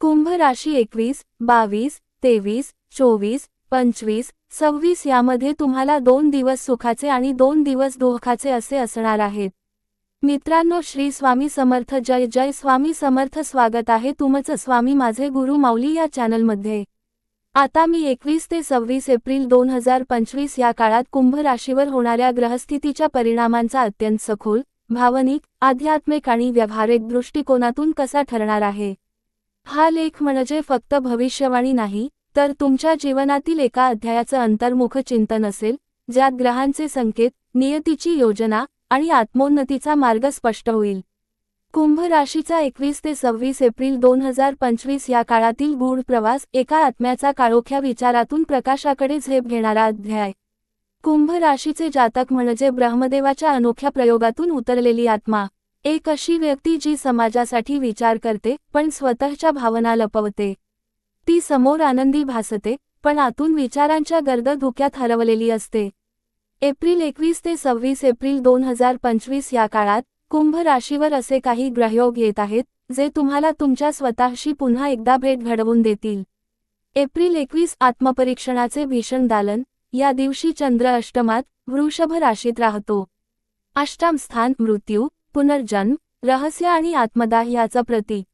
कुंभ राशी एकवीस बावीस तेवीस चोवीस पंचवीस सव्वीस यामध्ये तुम्हाला दोन दिवस सुखाचे आणि दोन दिवस दुःखाचे असे असणार आहेत. मित्रांनो श्री स्वामी समर्थ जय जय स्वामी समर्थ स्वागत आहे तुमचं स्वामी माझे गुरु माऊली या चॅनलमध्ये. आता मी एकवीस ते सव्वीस एप्रिल दोन हजार पंचवीस या काळात कुंभ राशीवर होणाऱ्या ग्रहस्थितीच्या परिणामांचा अत्यंत सखोल भावनिक आध्यात्मिक आणि व्यावहारिक दृष्टिकोनातून कसा ठरणार आहे? हा लेख म्हणजे फक्त भविष्यवाणी नाही तर तुमच्या जीवनातील एका अध्यायाचं अंतर्मुख चिंतन असेल ज्यात ग्रहांचे संकेत नियतीची योजना आणि आत्मोन्नतीचा मार्ग स्पष्ट होईल. कुंभ राशीचा एकवीस ते सव्वीस एप्रिल दोन हजार पंचवीस या काळातील गूढ प्रवास एका आत्म्याचा काळोख्या विचारातून प्रकाशाकडे झेप घेणारा अध्याय. कुंभ राशीचे जातक म्हणजे ब्रह्मदेवाच्या अनोख्या प्रयोगातून उतरलेली आत्मा. एक अशी व्यक्ती जी समाजासाठी विचार करते पण स्वतःच्या भावना लपवते. ती समोर आनंदी भासते पण आतून विचारांच्या गर्द धुक्यात हरवलेली असते. एप्रिल एकवीस ते सव्वीस एप्रिल दोन हजार पंचवीस या काळात कुंभ राशीवर असे काही ग्रहयोग येत आहेत जे तुम्हाला तुमच्या स्वतःशी पुन्हा एकदा भेट घडवून देतील. एप्रिल एकवीस आत्मपरीक्षणाचे भीषण दालन या दिवशी चंद्र अष्टमात वृषभ राशीत राहतो. अष्टम स्थान मृत्यू पुनर्जन्म रहस्य आणि आत्मदाह याचा प्रतीक.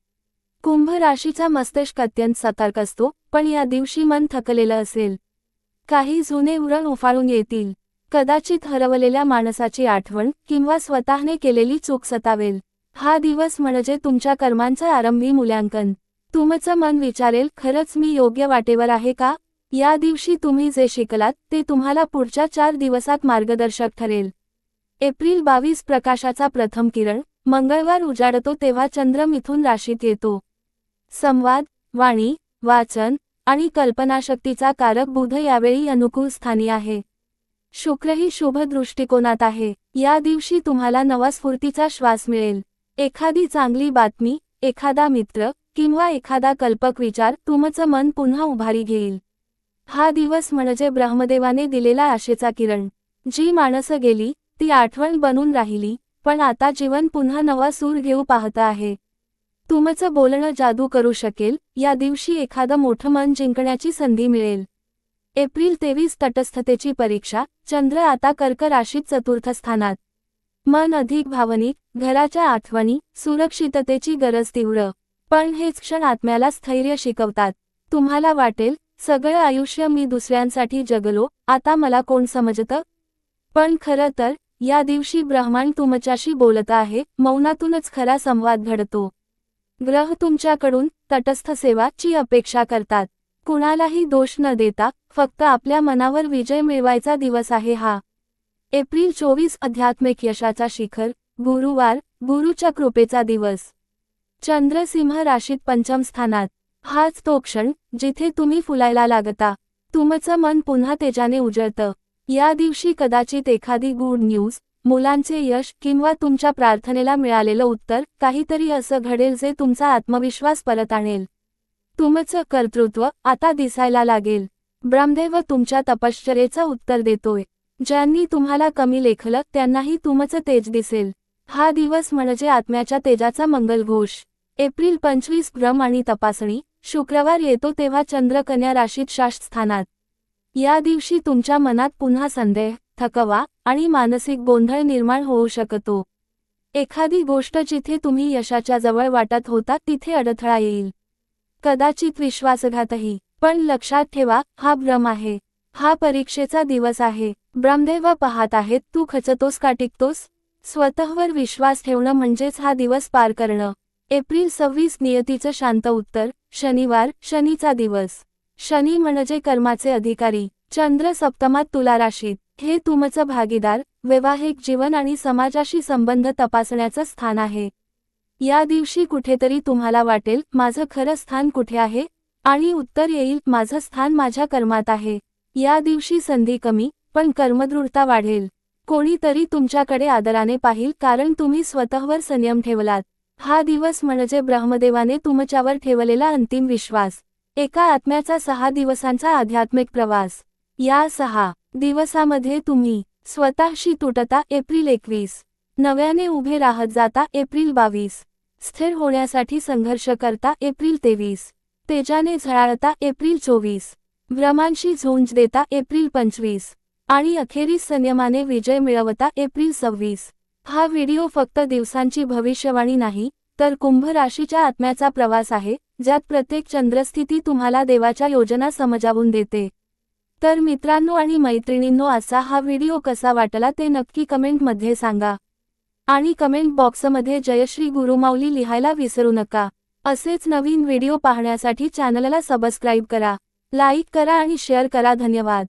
कुंभ राशीचा मस्तिष्क अत्यंत सतर्क असतो पण या दिवशी मन थकलेलं असेल. काही जुने उरण उफाळून येतील. कदाचित हरवलेल्या माणसाची आठवण किंवा स्वतःने केलेली चूक सतावेल. हा दिवस म्हणजे तुमच्या कर्मांचं आरंभी मूल्यांकन. तुमचं मन विचारेल खरंच मी योग्य वाटेवर आहे का? या दिवशी तुम्ही जे शिकलात ते तुम्हाला पुढच्या चार दिवसात मार्गदर्शक ठरेल. एप्रिल बावीस प्रकाशाचा प्रथम किरण मंगळवार उजाडतो तेव्हा चंद्र मिथून राशीत येतो. संवाद वाणी वाचन आणि कल्पनाशक्तीचा कारक बुध यावेळी अनुकूल स्थानी आहे. शुक्रही शुभ दृष्टिकोनात आहे. या दिवशी तुम्हाला नवा स्फूर्तीचा श्वास मिळेल. एखादी चांगली बातमी एखादा मित्र किंवा एखादा कल्पक विचार तुमचं मन पुन्हा उभारी घेईल. हा दिवस म्हणजे ब्रह्मदेवाने दिलेला आशेचा किरण जी माणसं गेली ती आठवण बनून राहिली पण आता जीवन पुन्हा नवा सूर घेऊ पाहत आहे. तुमचं बोलणं जादू करू शकेल या दिवशी एखादं मोठं मन जिंकण्याची संधी मिळेल. एप्रिल तेवीस तटस्थतेची परीक्षा चंद्र आता कर्क राशीत चतुर्थ स्थानात. मन अधिक भावनिक घराच्या आठवणी सुरक्षिततेची गरज तीव्र. पण हेच क्षण आत्म्याला स्थैर्य शिकवतात. तुम्हाला वाटेल सगळं आयुष्य मी दुसऱ्यांसाठी जगलो आता मला कोण समजतं? पण खरं तर या दिवशी ब्रह्मांड तुमच्याशी बोलत आहे मौनातूनच खरा संवाद घडतो. ग्रह तुमच्याकडून तटस्थ सेवाची अपेक्षा करतात. कुणालाही दोष न देता फक्त आपल्या मनावर विजय मिळवायचा दिवस आहे हा. एप्रिल चोवीस आध्यात्मिक यशाचा शिखर गुरुवार गुरुच्या कृपेचा दिवस. चंद्र सिंह राशीत पंचम स्थानात. हाच तो क्षण जिथे तुम्ही फुलायला लागता. तुमचं मन पुन्हा तेजाने उजळतं. या दिवशी कदाचित एखादी गुड न्यूज मुलांचे यश किंवा तुमच्या प्रार्थनेला मिळालेलं उत्तर काहीतरी असं घडेल जे तुमचा आत्मविश्वास परत आणेल. तुमचं कर्तृत्व आता दिसायला लागेल. ब्रह्मदेव तुमच्या तपश्चरेचं उत्तर देतोय. ज्यांनी तुम्हाला कमी लेखलं त्यांनाही तुमचं तेज दिसेल. हा दिवस म्हणजे आत्म्याच्या तेजाचा मंगलघोष. एप्रिल पंचवीस भ्रम आणि तपासणी शुक्रवार येतो तेव्हा चंद्रकन्या राशीत शाश्त स्थानात या दिवशी तुमच्या मनात पुन्हा संदेह थकवा आणि मानसिक गोंधळ निर्माण होऊ शकतो. एखादी गोष्ट जिथे तुम्ही यशाच्या जवळ वाटत होता तिथे अडथळा येईल. कदाचित विश्वासघातही. पण लक्षात ठेवा हा भ्रम आहे. हा परीक्षेचा दिवस आहे. ब्रह्मदेव पाहत आहेत तू खचतोस का टिकतोस? स्वतःवर विश्वास ठेवणं म्हणजेच हा दिवस पार करणं. एप्रिल सव्वीस नियतीचं शांत उत्तर शनिवार शनीचा दिवस. शनी म्हणजे कर्माचे अधिकारी. चंद्र सप्तमात तुला राशीत. हे तुमचं भागीदार वैवाहिक जीवन आणि समाजाशी संबंध तपासण्याचं स्थान आहे. या दिवशी कुठेतरी तुम्हाला वाटेल माझं खरं स्थान कुठे आहे? आणि उत्तर येईल माझं स्थान माझ्या कर्मात आहे. या दिवशी संधी कमी पण कर्मदृढता वाढेल. कोणीतरी तुमच्याकडे आदराने पाहिल कारण तुम्ही स्वतःवर संयम ठेवलात. हा दिवस म्हणजे ब्रह्मदेवाने तुमच्यावर ठेवलेला अंतिम विश्वास. एका आत्म्याचा सहा दिवसांचा आध्यात्मिक प्रवास. या सहा दिवसामध्ये तुम्ही स्वतःशी तुटता एप्रिल एकवीस. नव्याने उभे राहत जाता एप्रिल बावीस. स्थिर होण्यासाठी संघर्ष करता एप्रिल तेवीस. तेजाने झळाळता एप्रिल चोवीस. भ्रमांशी झुंज देता एप्रिल पंचवीस. आणि अखेरीस संयमाने विजय मिळवता एप्रिल सव्वीस. हा व्हिडिओ फक्त दिवसांची भविष्यवाणी नाही तर कुंभ राशीच्या आत्म्याचा प्रवास आहे ज्यात प्रत्येक चंद्रस्थिती तुम्हाला देवाच्या योजना समजावून देते. तर मित्रांनो आणि मैत्रिणींनो असा हा व्हिडिओ कसा वाटला ते नक्की कमेंटमध्ये सांगा. आणि कमेंट बॉक्समध्ये जयश्री गुरुमाऊली लिहायला विसरू नका. असेच नवीन व्हिडिओ पाहण्यासाठी चॅनलला सबस्क्राईब करा लाईक करा आणि शेअर करा. धन्यवाद.